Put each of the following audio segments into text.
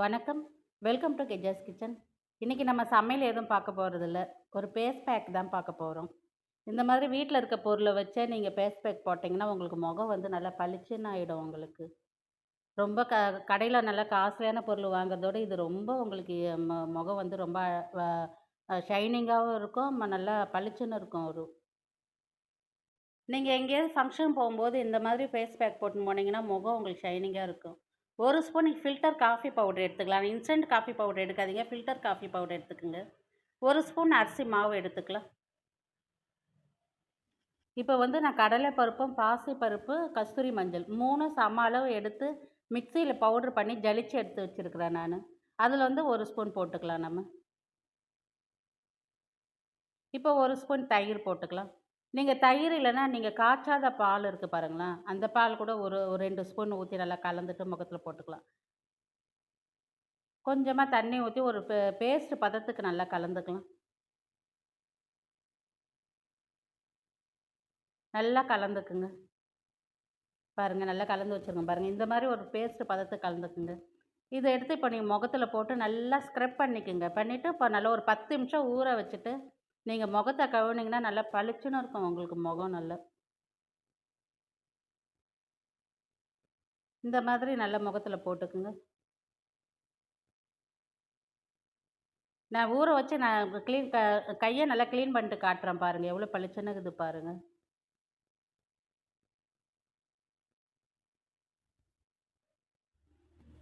வணக்கம். Welcome to கெஜாஸ் kitchen இன்றைக்கி நம்ம சமையல் எதுவும் பார்க்க போகிறதில்ல ஒரு பேஸ் பேக் தான் பார்க்க போகிறோம் இந்த மாதிரி வீட்டில் இருக்க பொருளை வச்சே நீங்கள் பேஸ் பேக் போட்டிங்கன்னா உங்களுக்கு முகம் வந்து நல்லா பளிச்சுன்னு ஆகிடும் உங்களுக்கு. ரொம்ப க கடையில் நல்லா காஸ்ட்லியான பொருள் வாங்குறதோட இது ரொம்ப உங்களுக்கு ம முகம் வந்து ரொம்ப ஷைனிங்காகவும் இருக்கும். நல்லா பளிச்சுன்னு இருக்கும் ஒரு. நீங்கள் எங்கேயாவது ஃபங்க்ஷன் போகும்போது இந்த மாதிரி ஃபேஸ் பேக் போட்டுன்னு போனீங்கன்னா முகம் உங்களுக்கு ஷைனிங்காக இருக்கும். ஒரு ஸ்பூன் ஃபில்டர் காஃபி பவுடர் எடுத்துக்கலாம். இன்ஸ்டன்ட் காஃபி பவுடர் எடுக்காதீங்க. ஃபில்டர் காஃபி பவுடர் எடுத்துக்கோங்க. ஒரு ஸ்பூன் அரிசி மாவு எடுத்துக்கலாம். இப்போ வந்து நான் கடலை பருப்பும் பாசி பருப்பு கஸ்தூரி மஞ்சள் மூணு சம அளவு எடுத்து மிக்சியில் பவுட்ரு பண்ணி ஜலிச்சு எடுத்து வச்சுருக்கிறேன் நான். அதில் வந்து ஒரு ஸ்பூன் போட்டுக்கலாம் நம்ம. இப்போ ஒரு ஸ்பூன் தயிர் போட்டுக்கலாம். நீங்கள் தயிர் இல்லைன்னா நீங்கள் காய்ச்சாத பால் இருக்குது பாருங்களேன். அந்த பால் கூட ஒரு ஒரு ரெண்டு ஸ்பூன் ஊற்றி நல்லா கலந்துட்டு முகத்தில் போட்டுக்கலாம். கொஞ்சமாக தண்ணி ஊற்றி ஒரு பே பேஸ்ட் பதத்துக்கு நல்லா கலந்துக்கலாம். நல்லா கலந்துக்குங்க. பாருங்கள் நல்லா கலந்து வச்சுருங்க பாருங்கள் இந்த மாதிரி ஒரு பேஸ்ட் பதத்துக்கு கலந்துக்குங்க. இதை எடுத்து இப்போ நீங்கள் முகத்தில் போட்டு நல்லா ஸ்க்ரப் பண்ணிக்கோங்க. பண்ணிவிட்டு இப்போ நல்லா ஒரு பத்து நிமிஷம் ஊற வச்சுட்டு நீங்கள் முகத்தை கழுவுனீங்கன்னா நல்லா பளிச்சுன்னு இருக்கும். உங்களுக்கு முகம் நல்லா இந்த மாதிரி நல்ல முகத்தில் போட்டுக்குங்க. நான் ஊற வச்சு நான் க்ளீன் க கையை நல்லா க்ளீன் பண்ணிட்டு காட்டுறேன் பாருங்கள் எவ்வளோ பளிச்சுன்னு இருக்குது பாருங்கள்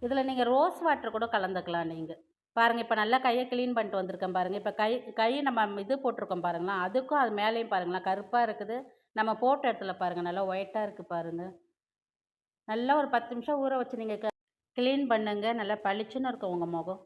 இதில் நீங்கள் ரோஸ் வாட்டர் கூட கலந்துக்கலாம் நீங்கள் பாருங்கள் இப்போ நல்லா கையை க்ளீன் பண்ணிட்டு வந்திருக்கேன் பாருங்கள் இப்போ கை கை நம்ம இது போட்டிருக்கோம் பாருங்களா அதுக்கும் அது மேலேயும் பாருங்களேன் கருப்பாக இருக்குது. நம்ம போட்ட இடத்துல பாருங்கள் நல்லா ஒயிட்டாக இருக்குது பாருங்கள் நல்லா ஒரு பத்து நிமிஷம் ஊற வச்சு நீங்கள் க்ளீன் பண்ணுங்கள் நல்லா பளிச்சுன்னு இருக்கும் உங்கள் முகம்.